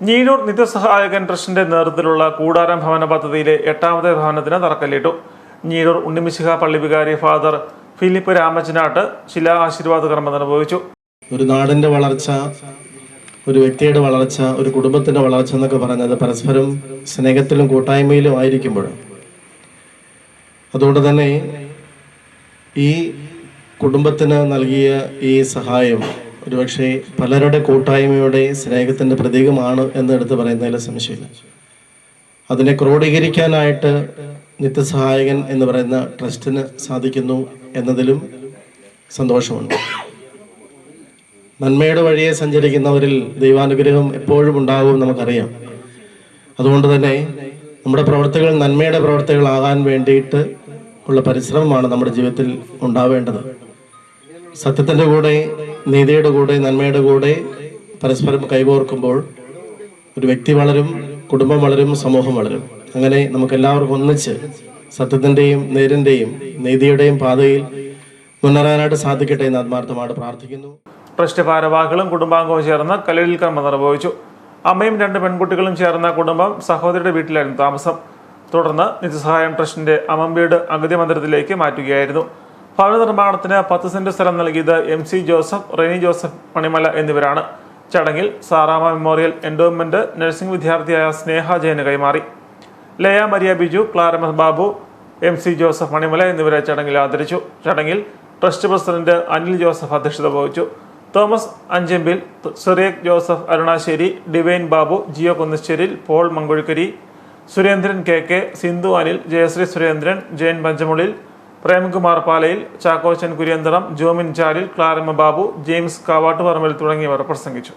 ഞീഴൂർ നിത്യസഹായകൻ ട്രസ്റ്റിന്റെ നേതൃത്വത്തിലുള്ള കൂടാരം ഭവന പദ്ധതിയിലെ എട്ടാമത്തെ ഭവനത്തിന് തറക്കല്ലിട്ടു. ഞീഴൂർ ഉണ്ണിമിശിഹ പള്ളി വികാരി ഫാദർ ഫിലിപ്പ് രാമച്ചനാട്ട് ശിലാ ആശീർവാദ കർമ്മം നിർവഹിച്ചു ഒരു നാടിന്റെ വളർച്ച ഒരു വ്യക്തിയുടെ വളർച്ച ഒരു കുടുംബത്തിന്റെ വളർച്ച എന്നൊക്കെ പറഞ്ഞത് പരസ്പരം സ്നേഹത്തിലും കൂട്ടായ്മയിലും ആയിരിക്കുമ്പോൾ. അതുകൊണ്ട് തന്നെ ഈ കുടുംബത്തിന് നൽകിയ ഈ സഹായം ഒരുപക്ഷെ പലരുടെ കൂട്ടായ്മയുടെ സ്നേഹത്തിന്റെ പ്രതീകമാണ് എന്ന് എടുത്ത് പറയുന്നതിൽ സംശയമില്ല. അതിനെ ക്രോഡീകരിക്കാനായിട്ട് നിത്യസഹായകൻ എന്ന് പറയുന്ന ട്രസ്റ്റിന് സാധിക്കുന്നു എന്നതിലും സന്തോഷമുണ്ട്. നന്മയുടെ വഴിയെ സഞ്ചരിക്കുന്നവരിൽ ദൈവാനുഗ്രഹം എപ്പോഴും ഉണ്ടാകും നമുക്കറിയാം. അതുകൊണ്ട് തന്നെ നമ്മുടെ പ്രവർത്തികൾ നന്മയുടെ പ്രവർത്തികളാകാൻ വേണ്ടിയിട്ട് ഉള്ള പരിശ്രമമാണ് നമ്മുടെ ജീവിതത്തിൽ ഉണ്ടാവേണ്ടത്. സത്യത്തിന്റെ കൂടെ നീതിയുടെ കൂടെ നന്മയുടെ കൂടെ പരസ്പരം കൈകോർക്കുമ്പോൾ ഒരു വ്യക്തി വളരും കുടുംബം വളരും സമൂഹം വളരും. അങ്ങനെ നമുക്ക് എല്ലാവർക്കും ഒന്നിച്ച് സത്യത്തിന്റെയും നേരിന്റെയും നീതിയുടെയും പാതയിൽ മുന്നേറാനായിട്ട് സാധിക്കട്ടെ എന്ന് ആത്മാർത്ഥമായിട്ട് പ്രാർത്ഥിക്കുന്നു. ട്രസ്റ്റ് ഭാരവാഹികളും കുടുംബാംഗവും ചേർന്ന് കലയിൽ കർമ്മം നിർവഹിച്ചു. അമ്മയും രണ്ട് പെൺകുട്ടികളും ചേർന്ന കുടുംബം സഹോദരിയുടെ വീട്ടിലായിരുന്നു താമസം. തുടർന്ന് നിത്യസഹായം ട്രസ്റ്റിന്റെ അമ്മമ്പീട് അഗതി മന്ദിരത്തിലേക്ക് മാറ്റുകയായിരുന്നു. ഭവന നിർമ്മാണത്തിന് പത്ത് സെന്റ് സ്ഥലം നൽകിയത് M C Joseph Reni Joseph Manimala എന്നിവരാണ്. ചടങ്ങിൽ സാറാമ മെമ്മോറിയൽ എൻഡോമെന്റ് നഴ്സിംഗ് വിദ്യാർത്ഥിയായ സ്നേഹ ജയന് കൈമാറി. Laya Maria Biju ക്ലാരമസ് Babu M C Joseph Manimala എന്നിവരെ ചടങ്ങിൽ ആദരിച്ചു. ചടങ്ങിൽ ട്രസ്റ്റ് പ്രസിഡന്റ് അനിൽ ജോസഫ് അധ്യക്ഷത വഹിച്ചു. Thomas Anchempil Cyriac Joseph അരുണാശ്ശേരി divine Babu Jio Kunnasseril Paul Mankuzhikkari Surendran K K Sindhu Anil Jayasree Surendran Jayan Panchamulil Premkumar Palayil Chackochan കുര്യന്തളം Jomin Chalil Claramma Babu James Kavattuparambil തുടങ്ങിയവർ പ്രസംഗിച്ചു.